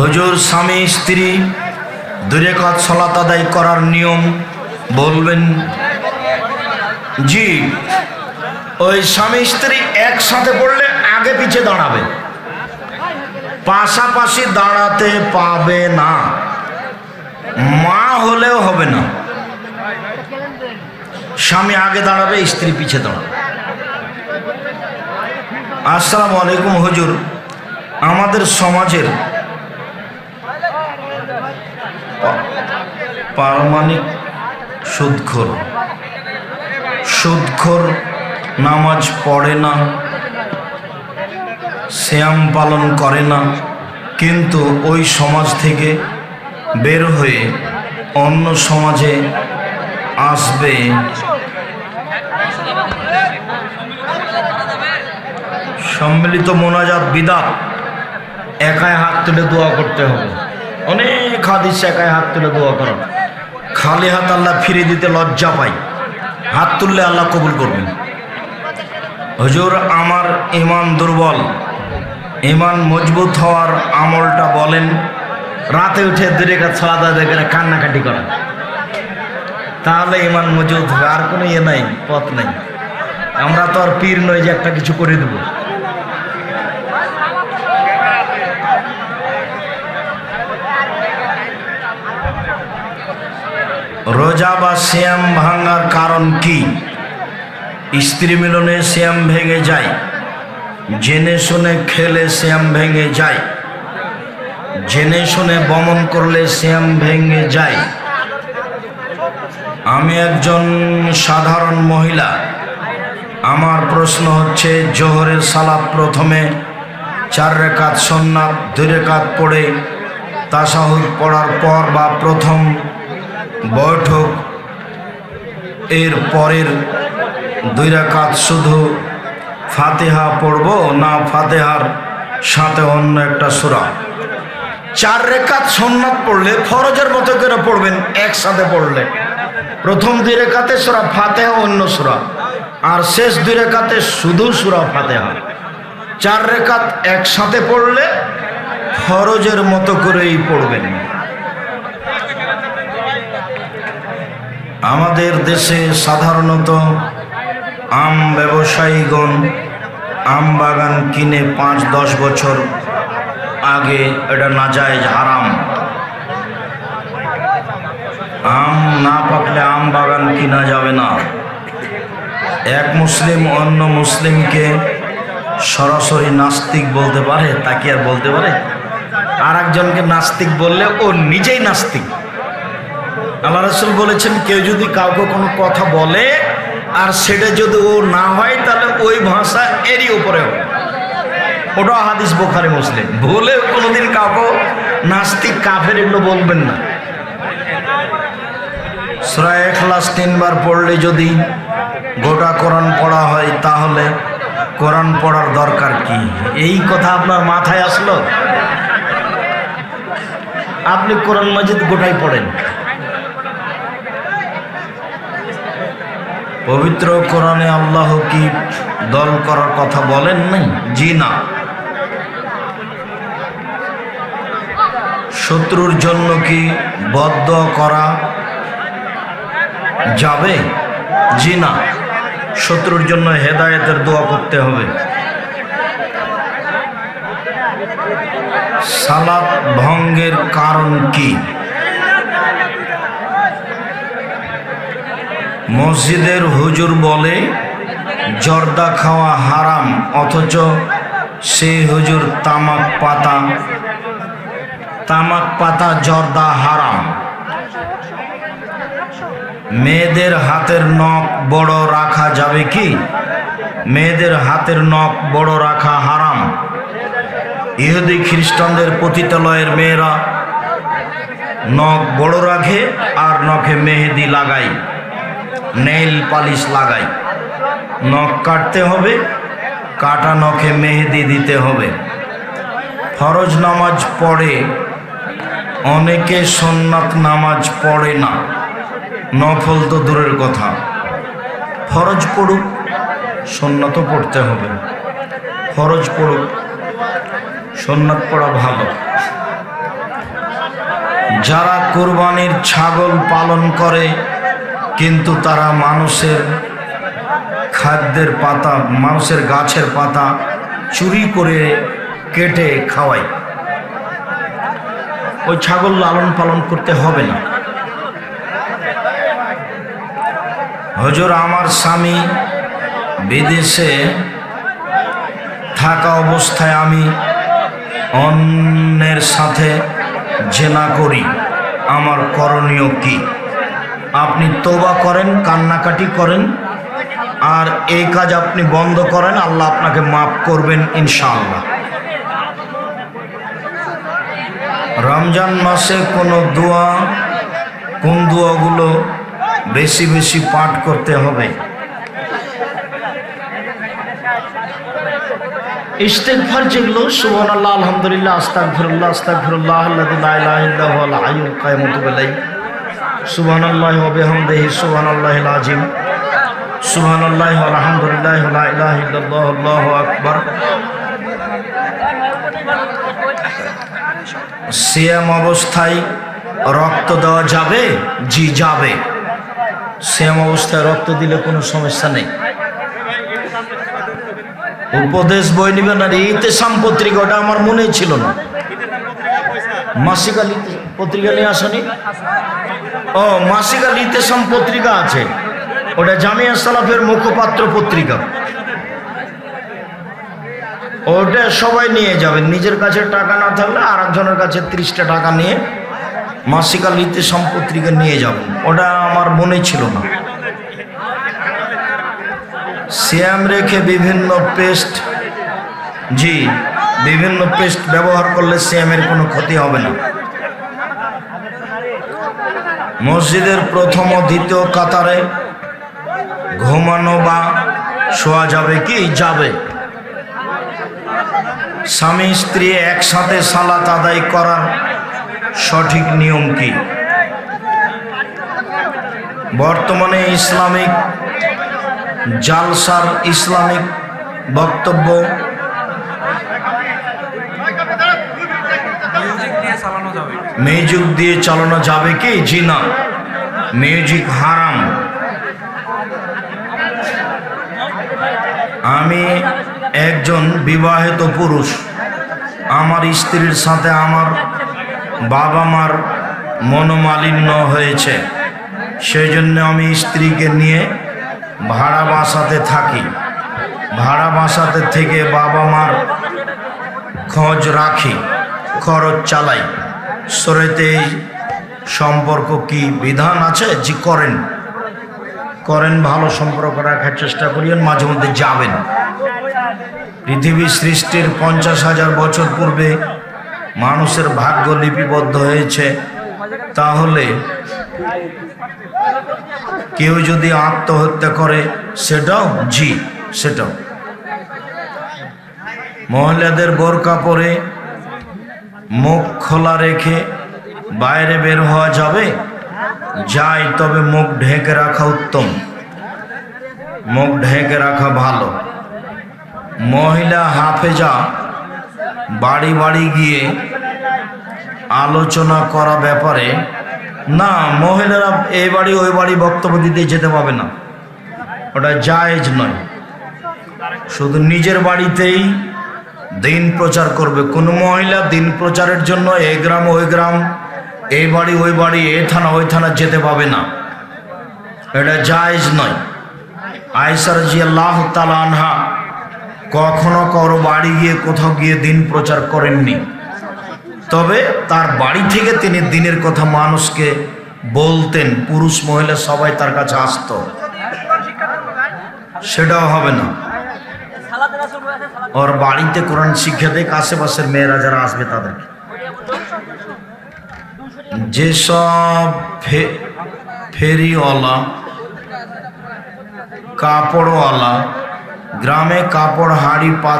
হুজুর, স্বামী, স্ত্রী দূরে কাজ সলাত আদায় করার নিয়ম বলবেন? জি। ওই স্বামী, স্ত্রী একসাথে পড়লে আগে পিছে দাঁড়াবে। পাশাপাশি দাঁড়াতে পাবে না। মা হলেও হবে না। স্বামী আগে দাঁড়াবে, স্ত্রী পিছে দাঁড়াবে। আসসালামু আলাইকুম হুজুর। আমাদের সমাজের পারমাণিক সুদখোর। সুদখোর নামাজ পড়ে না শ্যাম পালন করে না, কিন্তু ওই সমাজ থেকে বের হয়ে অন্য সমাজে আসবে। সম্মিলিত মোনাজাত বিদাত, একাই হাত তুলে দোয়া করতে হবে। অনেক হাদিস একাই হাত তুলে দোয়া করো। খালি হাত আল্লাহ ফিরে দিতে লজ্জা পাই হাত তুললে আল্লাহ কবুল করবেন। হজুর, আমার ইমান দুর্বল। ইমান মজবুত হওয়ার আমলটা বলেন। রাতে উঠে দূরে কাজ ছড়াদা দেখে কান্নাকাটি করা তাহলে ইমান মজবুত হবে, আর কোনো ইয়ে নাই, পথ নাই। আমরা তো আর পীর নই যে একটা কিছু করে দেবো। রোজা বা শ্যাম ভাঙার কারণ কি? স্ত্রী মিলনে শ্যাম ভেঙে যায়, জেনে শুনে খেলে শ্যাম ভেঙে যায়, জেনে শুনে বমন করলে শ্যাম ভেঙে যায়। আমি একজন সাধারণ মহিলা। আমার প্রশ্ন হচ্ছে, জোহরের সালাদ প্রথমে চার রেখাত সন্ন্যাত দুই রেখাত পড়ে তাসাহুদ পড়ার পর বা প্রথম বৈঠক। এর পরের দুই রাকাত শুধু ফাতেহা পড়ব না ফাতেহার সাথে অন্য একটা সুরা। চার রেখাত সন্ন্যাত পড়লে ফরজের মতো করে পড়বেন, একসাথে পড়লে। প্রথম দুই রেখাতে সুরা ফাতেহা, অন্য সুরা। আর শেষ দুই রেখাতে শুধু সুরা ফাতেহা। চার রেখাত একসাথে পড়লে ফরজের মতো করেই পড়বেন। আমাদের দেশে সাধারণত আম ব্যবসায়ীগণ আম বাগান কিনে পাঁচ, দশ বছর আগে এটা না যায় হারাম। আম না পাকলে আম বাগান কিনা যাবে না। এক মুসলিম অন্য মুসলিমকে সরাসরি নাস্তিক বলতে পারে? তাকে আর বলতে পারে? আর একজনকে নাস্তিক বললে ও নিজেই নাস্তিক। আল্লাহ রসুল বলেছেন, কেউ যদি কাউকে কোনো কথা বলে আর সেটা যদি ও না হয়, তাহলে ওই ভাষা এরই উপরে ওটা হাদিস বোখারে, মুসলিম। ভুলে কোনোদিন কাউকে নাস্তিক, কাফের এগুলো বলবেন না। এখলাস তিনবার পড়লে যদি গোটা কোরআন পড়া হয়, তাহলে কোরআন পড়ার দরকার কি? এই কথা আপনার মাথায় আসলো? আপনি কোরআন মাজিদ গোটাই পড়েন। পবিত্র কোরআনে আল্লাহ কি দল করার কথা বলেন নাই? জি না। শত্রুর জন্য কি বদ্ধ করা যাবে? জি না। শত্রুর জন্য হেদায়েতের দোয়া করতে হবে। সালাত ভঙ্গের কারণ কি? মসজিদের হুজুর বলে, জর্দা খাওয়া হারাম, অথচ সে হুজুর তামাক পাতা তামাক পাতা জর্দা হারাম। মেয়েদের হাতের নখ বড় রাখা যাবে কি? মেয়েদের হাতের নখ বড় রাখা হারাম। ইহুদি খ্রিস্টানদের পতিতালয়ের মেয়েরা নখ বড় রাখে আর নখে মেহেদি লাগায়। নেইল পালিশ লাগাই। নখ কাটতে হবে, কাটা নখে মেহেদি দিতে হবে। ফরজ নামাজ পড়ে, অনেকে সন্ন্যাত নামাজ পড়ে না। নফল তো দূরের কথা। ফরজ পড়ুক, সন্ন্যত পড়তে হবে। ফরজ পড়ুক, সন্ন্যত পড়া ভালো। যারা কোরবানির ছাগল পালন করে কিন্তু তারা মানুষের খাদ্যের পাতা, মানুষের গাছের পাতা চুরি করে কেটে খাওয়ায়। ওই ছাগল লালন পালন করতে হবে না। হজুর আমার স্বামী বিদেশে থাকা অবস্থায় আমি অন্যের সাথে জেনা করি। আমার করণীয় কি? আপনি তোবা করেন, কান্নাকাটি করেন, আর এই কাজ আপনি বন্ধ করেন, আল্লাহ আপনাকে মাফ করবেন ইনশাআল্লাহ। রমজান মাসে কোনো দোয়া, কোন দোয়াগুলো বেশি বেশি পাঠ করতে হবে? ইস্তেগফার যেগুলো, সুবহানাল্লাহ, আলহামদুলিল্লাহ, আস্তাগফিরুল্লাহ আস্তাগফিরুল্লাহ, আল্লাযী লা ইলাহা ইল্লা হুয়াল হাইয়ুল কাইয়ুম আকবার। সিয়াম অবস্থায় রক্ত দেওয়া যাবে, জি যাবে। সিয়াম অবস্থায় রক্ত দিলে কোনো সমস্যা নেই। উপদেশ বই নিবেন আর ইতেসাম পত্রিকা ওটা আমার মনে ছিল না। মাসিকাল ইতে- পত্রিকা নিয়ে আসনি? ও মাসিকাল ইতেসাম পত্রিকা আছে। ওটা জামিয়া সালাফের মুখপাত্র পত্রিকা। ওটা সবাই নিয়ে যাবেন। নিজের কাছে টাকা না থাকলে আর একজনের কাছে ত্রিশটা টাকা নিয়ে মাসিকাল ইতেসাম পত্রিকা নিয়ে যাবেন। ওটা আমার মনে ছিল না। শ্যাম রেখে বিভিন্ন পেস্ট, জি, বিভিন্ন পেস্ট ব্যবহার করলে শ্যামের কোনো ক্ষতি হবে না। মসজিদের প্রথম ও দ্বিতীয় কাতারে ঘুমানো বা শোয়া যাবে কি? যাবে। স্বামী স্ত্রী একসাথে সালাত আদায় করার সঠিক নিয়ম কি? বর্তমানে ইসলামিক জালসার ইসলামিক বক্তব্য মিউজিক দিয়ে চালানো যাবে মিউজিক দিয়ে চালানো যাবে কি? জি না। মিউজিক হারাম। আমি একজন বিবাহিত পুরুষ। আমার স্ত্রীর সাথে আমার বাবা মার মনোমালিন্য হয়েছে। সেই জন্য আমি স্ত্রীকে নিয়ে ভাড়া বাসাতে থাকি। ভাড়া বাসাতে থেকে বাবা মার খোঁজ রাখি, খরচ চালাই। সরেতে সম্পর্ক কি বিধান আছে? জি, করেন। করেন, ভালো সম্পর্ক রাখার চেষ্টা করিয়েন, মাঝে মধ্যে যাবেন। পৃথিবী সৃষ্টির পঞ্চাশ হাজার বছর পূর্বে মানুষের ভাগ্য লিপিবদ্ধ হয়েছে। তাহলে কেউ যদি আত্মহত্যা করে, সেটাও জি, সেটাও। মহিলাদের বোরকা পরে মুখ খোলা রেখে বাইরে বের হওয়া যাবে? যাই, তবে মুখ ঢেকে রাখা উত্তম। মুখ ঢেকে রাখা ভালো। মহিলা হাফেজা বাড়ি বাড়ি গিয়ে আলোচনা করা ব্যাপারে, না, মহিলারা এই বাড়ি ওই বাড়ি বক্তব্য দিতে যেতে পাবে না। ওটা জায়েজ নয়। শুধু নিজের বাড়িতেই দিন প্রচার করবে। কোন মহিলা দিন প্রচারের জন্য এই গ্রাম, ওই গ্রাম এই বাড়ি, ওই বাড়ি, এ থানা, ওই থানা যেতে পাবে না। এটা জায়জ নয়। আয়সার জি আল্লাহ আনহা কখনো কারও বাড়ি গিয়ে কোথাও গিয়ে দিন প্রচার করেননি। তবে তার বাড়ি থেকে তিনি দিনের কথা মানুষকে বলতেন, পুরুষ মহিলা সবাই তার কাছে আসতো। সেটাও হবে না। ওর বাড়িতে কোরআন শিক্ষা দেখ আশেপাশের মেয়েরা যারা আসবে তাদেরকে যেসব ফেরিওয়ালা কাপড়ওয়ালা গ্রামে কাপড় হাড়ি পাত